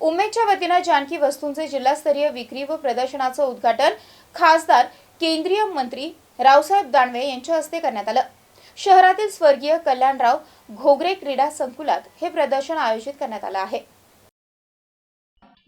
उमेदच्या वतीनं जानकी वस्तूंचे जिल्हास्तरीय विक्री व प्रदर्शनाचं उद्घाटन खासदार केंद्रीय मंत्री रावसाहेब दानवे यांच्या हस्ते करण्यात आलं. शहरातील स्वर्गीय कल्याणराव घोगरे क्रीडा संकुलात हे प्रदर्शन आयोजित करण्यात आलं आहे.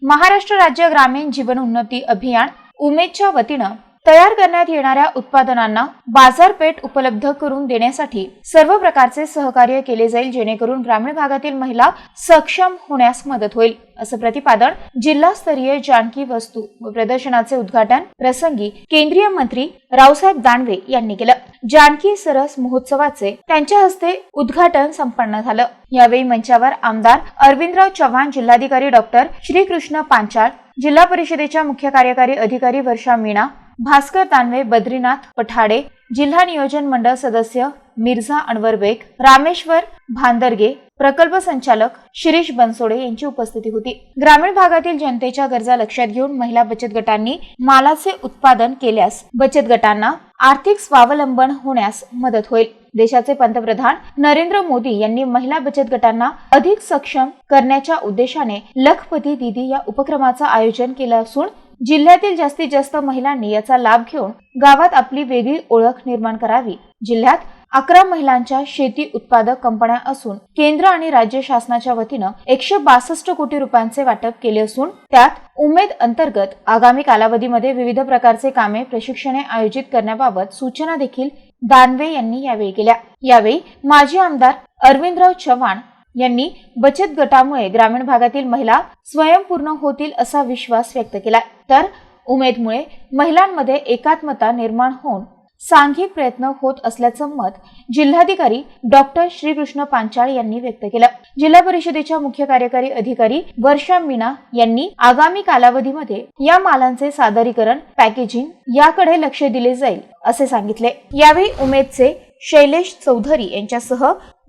महाराष्ट्र राज्य ग्रामीण जीवन उन्नती अभियान उमेदच्या वतीनं तयार करण्यात येणाऱ्या उत्पादनांना बाजारपेठ उपलब्ध करून देण्यासाठी सर्व प्रकारचे सहकार्य केले जाईल जेणेकरून ग्रामीण भागातील महिला सक्षम होण्यास मदत होईल असं प्रतिपादन जिल्हास्तरीय जानकी वस्तू व प्रदर्शनाचे उद्घाटन प्रसंगी केंद्रीय मंत्री रावसाहेब दानवे यांनी केलं. जानकी सरस महोत्सवाचे त्यांच्या हस्ते उद्घाटन संपन्न झालं. यावेळी मंचावर आमदार अरविंदराव चव्हाण जिल्हाधिकारी डॉक्टर श्रीकृष्ण पांचाळ जिल्हा परिषदेच्या मुख्य कार्यकारी अधिकारी वर्षा मीणा भास्कर तानवे बद्रीनाथ पठाडे जिल्हा नियोजन मंडळ सदस्य मिर्झा अनवर बेग रामेश्वर भांदरगे प्रकल्प संचालक शिरीष बनसोडे यांची उपस्थिती होती. ग्रामीण भागातील जनतेच्या गरजा लक्षात घेऊन महिला बचत गटांनी मालाचे उत्पादन केल्यास बचत गटांना आर्थिक स्वावलंबन होण्यास मदत होईल. देशाचे पंतप्रधान नरेंद्र मोदी यांनी महिला बचत गटांना अधिक सक्षम करण्याच्या उद्देशाने लखपती दीदी या उपक्रमाचं आयोजन केलं असून जिल्ह्यातील जास्तीत जास्त महिलांनी याचा लाभ घेऊन गावात आपली वेगळी ओळख निर्माण करावी. जिल्ह्यात अकरा महिलांच्या शेती उत्पादक कंपन्या असून केंद्र आणि राज्य शासनाच्या वतीनं एकशे बासष्ट कोटी रुपयांचे वाटप केले असून त्यात उमेद अंतर्गत आगामी कालावधीमध्ये विविध प्रकारचे कामे प्रशिक्षणे आयोजित करण्याबाबत सूचना देखील दानवे यांनी यावेळी केल्या. यावेळी माजी आमदार अरविंदराव चव्हाण यांनी बचत गटामुळे ग्रामीण भागातील महिला स्वयंपूर्ण होतील असा विश्वास व्यक्त केला. तर उमेदमुळे महिलांमध्ये एकात्मता निर्माण होऊन सांघिक प्रयत्न होत असल्याचं मत जिल्हाधिकारी डॉक्टर श्रीकृष्ण पांचाळ यांनी व्यक्त केलं. जिल्हा परिषदेच्या मुख्य कार्यकारी अधिकारी वर्षा मीना यांनी आगामी कालावधीमध्ये या मालांचे सादरीकरण पॅकेजिंग याकडे लक्ष दिले जाईल असे सांगितले. यावेळी उमेदचे शैलेश चौधरी यांच्यासह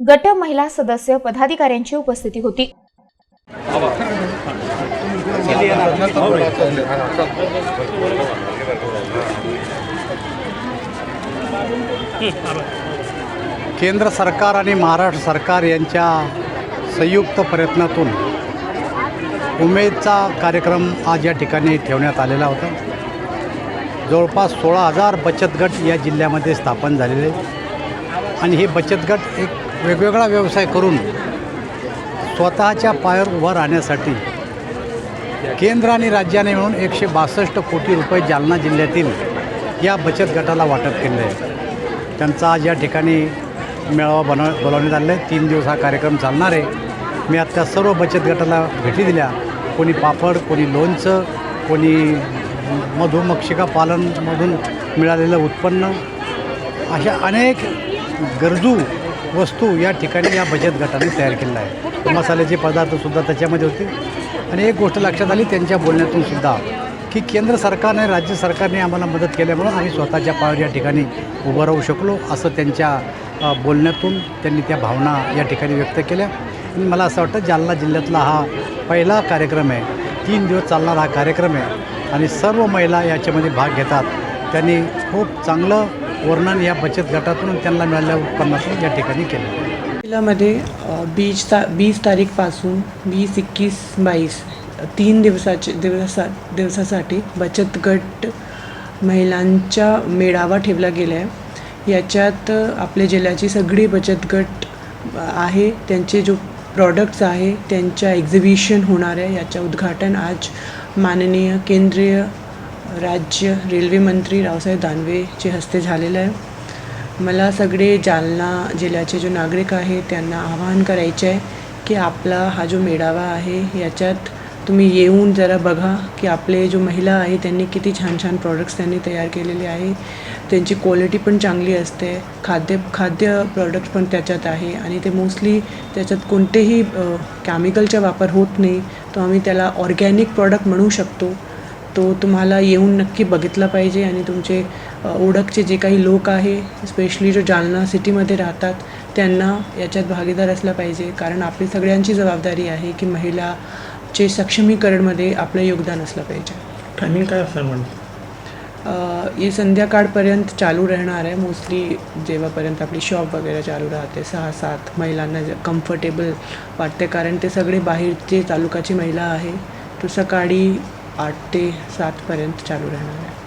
गट महिला सदस्य पदाधिकाऱ्यांची उपस्थिती होती. केंद्र सरकार आणि महाराष्ट्र सरकार यांच्या संयुक्त प्रयत्नातून उमेदचा कार्यक्रम आज या ठिकाणी ठेवण्यात आलेला होता. जवळपास सोळा हजार बचत गट या जिल्ह्यामध्ये स्थापन झालेले आणि हे बचत गट एक वेगवेगळा व्यवसाय करून स्वतःच्या पायावर उभं राहण्यासाठी केंद्र आणि राज्याने मिळून एकशे बासष्ट कोटी रुपये जालना जिल्ह्यातील या बचत गटाला वाटप केलं आहे. त्यांचा आज या ठिकाणी मेळावा बनव बोलावण्यात आलेला आहे. तीन दिवस हा कार्यक्रम चालणार आहे. मी आत्ता सर्व बचत गटाला भेटी दिल्या. कोणी पापड कोणी लोणचं कोणी मधुमक्षिका पालनमधून मिळालेलं उत्पन्न अशा अनेक गरजू वस्तू या ठिकाणी या बचत गटाने तयार केलेलं आहे मसाल्याचे पदार्थसुद्धा त्याच्यामध्ये होते. आणि एक गोष्ट लक्षात आली त्यांच्या बोलण्यातून सुद्धा. की केंद्र सरकारने राज्य सरकारने आम्हाला मदत केल्यामुळं आम्ही स्वतःच्या पायावर या ठिकाणी उभं राहू शकलो असं त्यांच्या बोलण्यातून त्यांनी त्या भावना या ठिकाणी व्यक्त केल्या. आणि मला असं वाटतं जालना जिल्ह्यातला हा पहिला कार्यक्रम आहे. तीन दिवस चालणारा हा कार्यक्रम आहे. आणि सर्व महिला याच्यामध्ये भाग घेतात. त्यांनी खूप चांगलं वर्णन या बचत गटातून त्यांना मिळालेल्या उत्पन्नातून या ठिकाणी केलं. जिल्ह्यामध्ये बीज ता बीस तारीखपासून वीस एकवीस बावीस तीन दिवसाचे दिवसा दिवसासाठी बचत गट महिलांचा मेळावा ठेवला गेला आहे याच्यात आपल्या जिल्ह्याची सगळी बचत गट आहे त्यांचे जो प्रॉडक्ट्स आहे त्यांच्या एक्झिबिशन होणार आहे. याचं उद्घाटन आज माननीय केंद्रीय राज्य रेल्वे मंत्री रावसाहेब दानवेचे हस्ते झालेलं आहे. मला सगळे जालना जिल्ह्याचे जो नागरिक आहे त्यांना आवाहन करायचे आहे की आपला हा जो मेळावा आहे याच्यात तुम्ही येऊन जरा बघा की आपले जो महिला आहे त्यांनी किती छान छान प्रॉडक्ट्स त्यांनी तयार केलेले आहे. त्यांची क्वालिटी पण चांगली असते. खाद्य खाद्य प्रॉडक्ट पण त्याच्यात आहे. आणि ते मोस्टली त्याच्यात कोणतेही केमिकलचा वापर होत नाही. तो आम्ही त्याला ऑर्गॅनिक प्रॉडक्ट म्हणू शकतो. तो तुम्हाला येऊन नक्की बघितला पाहिजे आणि तुमचे ओळखचे जे काही लोक आहे स्पेशली जो जालना सिटीमध्ये राहतात त्यांना याच्यात भागीदार असला पाहिजे. कारण आपली सगळ्यांची जबाबदारी आहे की महिला महिलाचे सक्षमीकरणमध्ये आपलं योगदान असलं पाहिजे. टायमिंग काय असणार अ, हे संध्याकाळपर्यंत चालू राहणार आहे. मोस्टली जेव्हापर्यंत आपली शॉप वगैरे चालू राहते सहा सात महिलांना कम्फर्टेबल वाटते. कारण ते सगळे बाहेरचे तालुकाची महिला आहे. तो सकाळी आठ ते सातपर्यंत चालू राहणार आहे.